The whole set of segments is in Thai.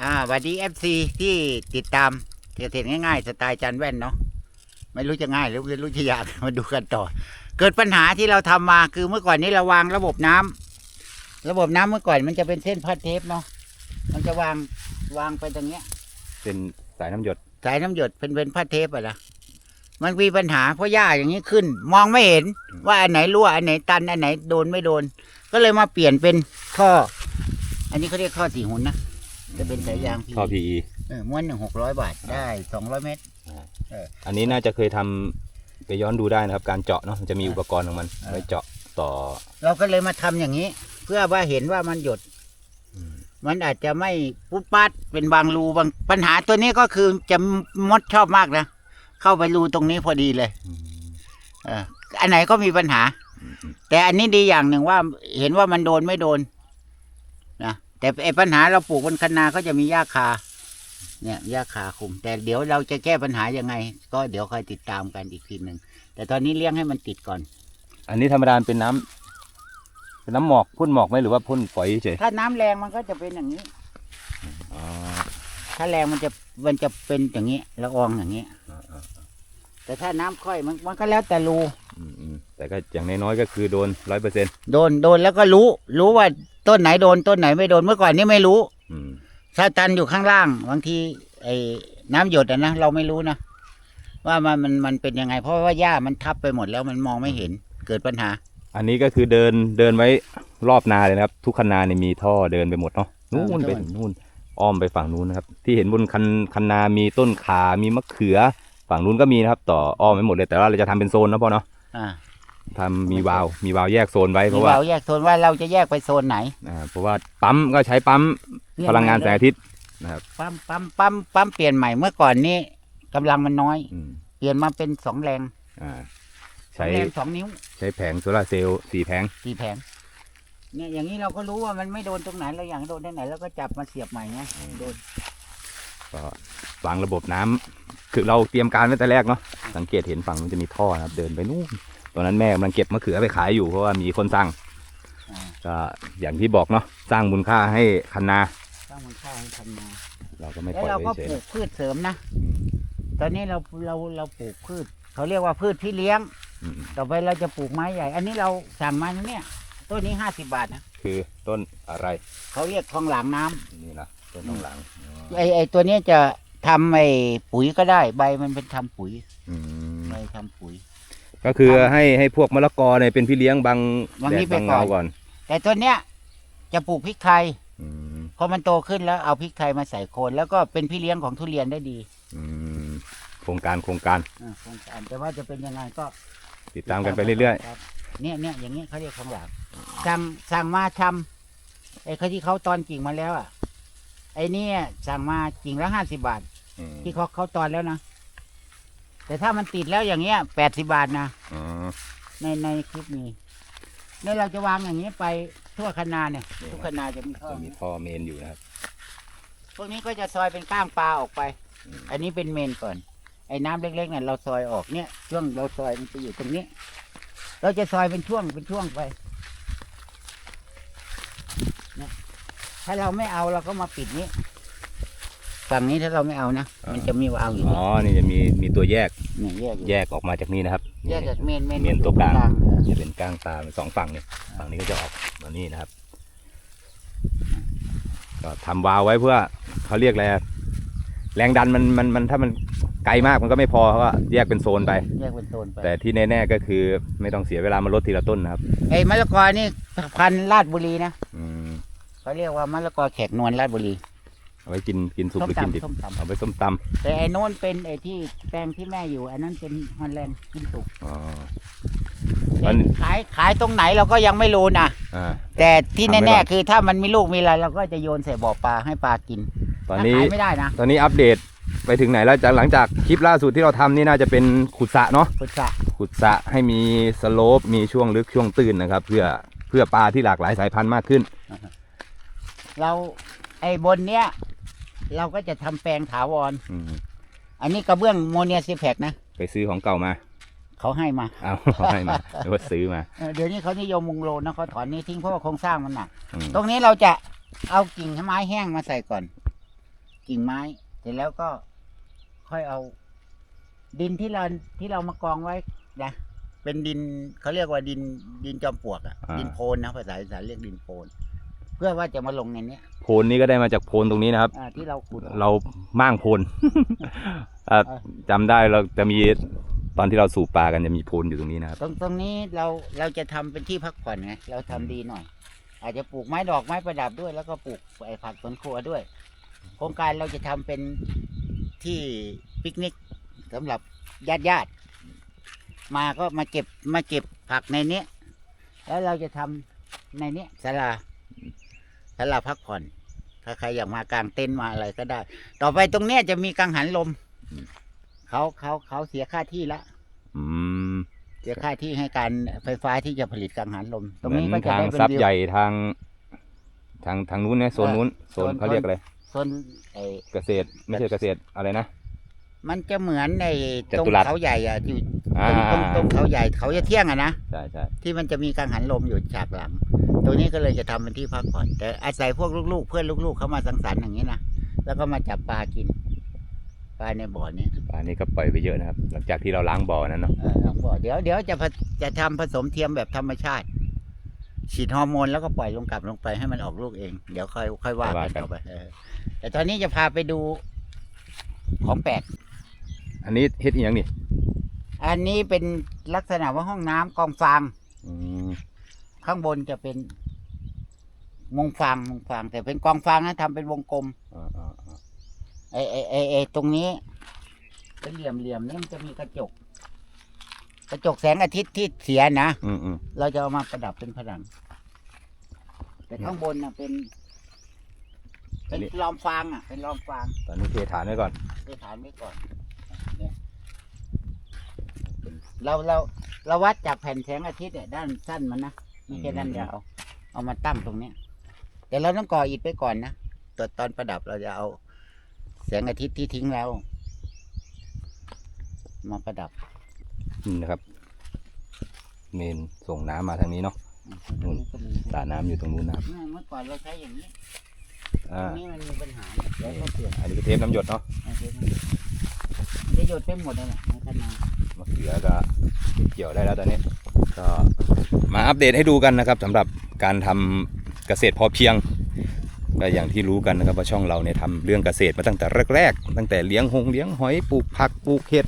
อ่าสวัสดีเอฟซีที่ติดตามเกษตรง่ายๆสไตล์จันแว่นเนาะไม่รู้จะง่ายหรือไม่รู้จะยากมาดูกันต่อ เกิดปัญหาที่เราทำมาคือเมื่อก่อนนี้เราวางระบบน้ำระบบน้ำเมื่อก่อนมันจะเป็นเส้นพัดเทปเนาะมันจะวางวางไปตรงเนี้ย เป็นสายน้ำหยด สายน้ำหยดเป็นเป็นพัดเทปอะนะมันมีปัญหาเพราะหญ้าอย่างนี้ขึ้น มองไม่เห็นว่าอันไหนรั่วอันไหนตันอันไหนโดนไม่โดน ก็เลยมาเปลี่ยนเป็นท่อ อันนี้เขาเรียกท่อสี่หุ่นนะ จะเป็นสายยาง PE ท่อ PE เออม้วนหนึ่งหกร้อยบาทได้สองร้อยเมตร อันนี้น่าจะเคยทำไปย้อนดูได้นะครับ การเจาะเนาะมันจะมีอุปกรณ์ของมันอ่าไว้เจาะต่อ เราก็เลยมาทำอย่างนี้ เพื่อว่าเห็นว่ามันหยด อืม มันอาจจะไม่ปุ๊บปัดเป็นบางรูบางปัญหาตัวนี้ก็คือจะมดชอบมากนะ เข้าไปรูตรงนี้พอดีเลย อืม เอออันไหนก็มีปัญหาอืมอืมแต่อันนี้ดีอย่างหนึ่งว่าเห็นว่ามันโดนไม่โดนนะ แต่ไอ้ปัญหาเราปลูกบนคะนาก็จะมีหญ้าคา เนี่ยหญ้าคาคุม แต่เดี๋ยวเราจะแก้ปัญหายังไง ก็เดี๋ยวคอยติดตามกันอีกทีหนึ่งแต่ตอนนี้เลี้ยงให้มันติดก่อน อันนี้ธรรมดาเป็นน้ำเป็นน้ำหมอกพ่นหมอกไหมหรือว่าพ่นฝอยเฉยถ้าน้ำแรงมันก็จะเป็นอย่างนี้ อ๋อถ้าแรงมันจะมันจะเป็นอย่างนี้ละอองอย่างนี้อ่าอ่าแต่ถ้าน้ำค่อยมันมันก็แล้วแต่รูอืมอืม แต่ก็อย่างน้อยๆก็คือโดนร้อยเปอร์เซ็นต์โดนโดนแล้วก็รู้ รู้ว่าต้นไหนโดนต้นไหนไม่โดนเมื่อก่อนนี่ไม่รู้อืมถ้าตันอยู่ข้างล่างบางทีไอ้น้ำหยดอะนะเราไม่รู้นะว่ามันมันมันเป็นยังไง เพราะว่าหญ้ามันทับไปหมดแล้วมันมองไม่เห็นเกิดปัญหา อันนี้ก็คือเดินเดินไว้รอบนาเลยนะครับ ทุกคันนาเนี่ยมีท่อเดินไปหมดเนาะนู่นอ่าไปถึงนู่นอ้อมไปฝั่งนู้นนะครับ ที่เห็นบนคันคันนา มีต้นขา มีมะเขือ ฝั่งนู้นก็มีนะครับ ต่ออ้อมไปหมดเลยแต่ว่าเราจะทำเป็นโซนนะพ่อเนาะอ่า ทำมีวาล์วมีวาล์วแยกโซนไว้เพนี่ราะว่าเราแยกโซนว่าเราจะแยกไปโซนไหนอ่าเพราะว่าปั๊มก็ใช้ปั๊มพลังงานแสงอาทิตย์นะครับปั๊มปั๊มปั๊มปั๊มเปลี่ยนใหม่เมื่อก่อนนี้กำลังมันน้อย อืมเปลี่ยนมาเป็นสองแรงอ่าสอใช้งแรงสองนิ้วใช้แผงโซลาร์เซลล์สี่แผงสี่แผงเนี่ยอย่างนี้เราก็รู้ว่ามันไม่โดนตรงไหนเราอยากให้โดนที่ไหนแล้วก็จับมาเสียบใหม่ไงโดนก็วางระบบน้ำคือเราเตรียมการไว้แต่แรกเนาะสังเกตเห็นฝั่งมันจะมีท่อนะครับเดินไปนู่น ตอนนั้นแม่กำลังเก็บมะเขือไปขายอยู่เพราะว่ามีคนสั่งอ่าก็อย่างที่บอกเนาะสร้างมูลค่าให้คันนาสร้างมูลค่าให้ทำนาเราก็ไม่แล้วปล่อยเราไว้ก็เฉยปลูกพืชเสริมนะอืมตอนนี้เราเราเราปลูกพืช เขาเรียกว่าพืชพี่เลี้ยงอืมต่อไปเราจะปลูกไม้ใหญ่ อันนี้เราสั่งมาเนี่ยต้นนี้ห้าสิบาทนะคือต้นอะไร เขาเรียกทองหลางน้ำนี่นะต้นทองหลังไอไอตัวเนี้ยจะทำไอปุ๋ยก็ได้ ใบมันเป็นทำปุ๋ยอืมใบทำปุ๋ย ก็คือให้ให้พวกมะละกอเนี่ยเป็นพี่เลี้ยงบางบางแดนี่ดไปบางเงาก่อน ก่อนแต่ตัวเนี้ยจะปลูกพริกไทยอืมพอมันโตขึ้นแล้วเอาพริกไทยมาใส่โคนแล้วก็เป็นพี่เลี้ยงของทุเรียนได้ดีอืมโครงการโครงการอ่าโครงการแต่ว่าจะเป็นยังไงก็ ติดตามกันไปเรื่อยครับเนี่ยเนี่ยอย่างนี้เขาเรียกทองหลางสั่งสั่งมาทำไอ้เขาที่เขาตอนกิ่งมาแล้วอะ ไอ้เนี่ยสั่งมากิ่งละห้าสิบาท ๆอืมที่เขาเขาตอนแล้วนะ แต่ถ้ามันติดแล้วอย่างเงี้ยแปดสิบาทนะอ๋อในในคลิปนี้เนี่ยเราจะวางอย่างนี้ไปทั่วคะนาเนี่ยทุกคะนาจะมีท่อจะมีท่อเมนอยู่นะครับ พวกนี้ก็จะซอยเป็นก้างปลาออกไปอืมอันนี้เป็นเมนก่อน ไอ้น้ำเล็กๆเนี่ยเราซอยออกเนี่ย ช่วงเราซอยมันจะอยู่ตรงนี้ เราจะซอยเป็นช่วงเป็นช่วงไปเนี่ยถ้าเราไม่เอาเราก็มาปิดนี้ ฝั่งนี้ถ้าเราไม่เอานะ มันจะมีวาล์วอยู่อ๋อ นี่จะมีมีตัวแยกเนี่ยแยกอยู่แยกออกมาจากนี่นะครับแยกจากเมนเมนเมนอยู่ตัวกลางเออจะเป็นก้างตาเป็นสองฝั่งเนี่ยฝั่งนี้ก็จะออกมานี่นะครับ ก็ทำวาล์วไว้เพื่อเขาเรียกอะไรอะแรงดันมันมันมันถ้ามันไกลมากมันก็ไม่พอเขาก็แยกเป็นโซนไป แยกเป็นโซนไป แต่ที่แน่ๆก็คือไม่ต้องเสียเวลามาลดทีละต้นนะครับไอ้มะละกอนี่พันธุ์ลาดบุรีนะอืมเขาเรียกว่ามะละกอแขกนวลลาดบุรี เอาไว้กินกินสุกส้มหรือกินดิบตำส้มตเอาไว้ส้มตำแต่ไอ้โน้นเป็นไอ้ที่แปลงที่แม่อยู่อันนั้นเป็นฮอลแลนด์กินสุกำอ๋อมันขายขายตรงไหนเราก็ยังไม่รู้นะอ่า แต่ที่ทำไว้แน่ก่อน ๆคือถ้ามันมีลูกมีอะไรเราก็จะโยนใส่บ่อปลาให้ปลากินตอนถ้านี้ขายไม่ได้นะตอนนี้อัปเดตไปถึงไหนแล้วจากหลังจากคลิปล่าสุดที่เราทำนี่น่าจะเป็นขุดสระเนาะ พุทธะขุดสระให้มีสโลปมีช่วงลึกช่วงตื้นนะครับ เพื่อเพื่อปลาที่หลากหลายสายพันธุ์มากขึ้น เราไอ้บนเนี้ย เราก็จะทำแปลงถาวร อืมอันนี้กระเบื้องโมเนียซีแพคนะไปซื้อของเก่ามา เขาให้มาเอาให้มาหรือว่าซื้อมาเออเดี๋ยวนี้เขานิยมมุงโลนะเขาถอนนี้ทิ้งเพราะว่าโครงสร้างมันหนัก อืมตรงนี้เราจะเอากิ่งไม้แห้งมาใส่ก่อน กิ่งไม้ เสร็จแล้วก็ค่อยเอา ดินที่เราที่เรามากองไว้นะเป็นดินเขาเรียกว่าดินดินจอมปลวกอะอ่าดินโพนนะภาษาอีสานเรียกดินโพน เพื่อว่าจะมาลงในเนี้ยโพนนี้ก็ได้มาจากโพนตรงนี้นะครับ อ่าที่เราขุดออกเราม่างโพน อะเออจำได้เราจะมีตอนที่เราสูบปลากันจะมีโพนอยู่ตรงนี้นะครับ ตรงตรงนี้เราเราจะทำเป็นที่พักผ่อนไงเราทำดีหน่อย อาจจะปลูกไม้ดอกไม้ประดับด้วย แล้วก็ปลูกไอ้ผักสวนครัวด้วย โครงการเราจะทำเป็นที่ปิกนิกสำหรับญาติญาติๆมาก็มาเก็บมาเก็บผักในเนี้ยแล้วเราจะทำในเนี้ยศาลา ศาลาพักผ่อน ถ้าใครอยากมากางเต็นท์มาอะไรก็ได้ ต่อไปตรงเนี้ยจะมีกังหันลมอืมเขาเขาเขาเสียค่าที่ละอืมเสียค่าที่ให้การไฟฟ้าที่จะผลิตกังหันลม ตรงเหมือนนี้ก็จะทางได้เป็นซับวิว ใหญ่ทาง ทางทางนู้นนะโซนนู้นโซนโซน เขาเรียกอะไรโซนไอ้ เกษตรไม่ใช่เกษตรอะไรนะ มันจะเหมือนในจตรงตุรัส เขาใหญ่อะอยู่อ่าตรงตรงตรงเขาใหญ่เขาจะเที่ยงอะนะ ใช่ใช่ที่มันจะมีกังหันลมอยู่ฉากหลัง ตรงนี้ก็เลยจะทำเป็นที่พักผ่อน แต่อาศัยพวกลูกๆ เพื่อนลูกๆเขามาสังสรรค์อย่างนี้นะแล้วก็มาจับปลากินปลาในบ่อเนี้ยปลานี้ก็ปล่อยไปเยอะนะครับ หลังจากที่เราล้างบ่อนั้นเนาะเออลองบ่อเดี๋ยวเดี๋ยวจะผสจะทำผสมเทียมแบบธรรมชาติ ฉีดฮอร์โมนแล้วก็ปล่อยลงกลับลงไปให้มันออกลูกเอง เดี๋ยวค่อยค่อยว่ากันต่อไปเออแต่ตอนนี้จะพาไปดูของแปลกอันนี้เฮ็ดอีกอย่างนี่ อันนี้เป็นลักษณะว่าห้องน้ำกองฟางอืม ข้างบนจะเป็นมงฟางมงฟาง แต่เป็นกองฟางนะทำเป็นวงกลมอ่าอ่าอ่าไอไอไอไอตรงนี้ เป็นเหลี่ยมเหลี่ยมนี่มันจะมีกระจก กระจกแสงอาทิตย์ที่เสียนะอืมอืมเราจะเอามาประดับเป็นผนัง แต่ข้างบนนะเป็น เป็นลอมฟางอะ เป็นลอมฟางตอนนี้เทฐานไว้ก่อน ไปฐานไว้ก่อนเนี่ยเราเราเราวัดจากแผ่นแสงอาทิตย์เนี่ยด้านสั้นมันนะ ไม่ใช่ด้านยาวเอามาตั้งตรงเนี้ยแต่เราต้องก่ออิฐไปก่อนนะตอนตอนประดับเราจะเอาแสงอาทิตย์ที่ทิ้งแล้ว มาประดับนี่นะครับ เมนส่งน้ำมาทางนี้เนาะ นู่นสระน้ำอยู่ตรงนู้นนะครับเมื่อก่อนเราใช้อย่างนี้อ่าตรงนี้มันมีปัญหาเนี่ยเดี๋ยวก็เปลี่ยนอันนี้ก็เทปน้ำหยดเนาะจะหยดไปหมดเลยแหละในขนาดมะเขือก็เกี่ยวได้แล้วตอนนี้ ก็ มาอัปเดตให้ดูกันนะครับสำหรับการทำเกษตรพอเพียงก็อย่างที่รู้กันนะครับว่าช่องเราเนี่ยทำเรื่องเกษตรมาตั้งแต่แรก ๆ ตั้งแต่เลี้ยงหงเลี้ยงหอยปลูกผักปลูกเห็ด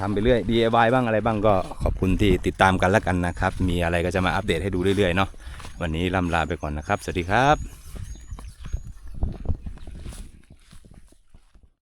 ทำไปเรื่อย DIY บ้างอะไรบ้างก็ขอบคุณที่ติดตามกันแล้วกันนะครับ มีอะไรก็จะมาอัปเดตให้ดูเรื่อยๆเนาะวันนี้ลำลาไปก่อนนะครับ สวัสดีครับ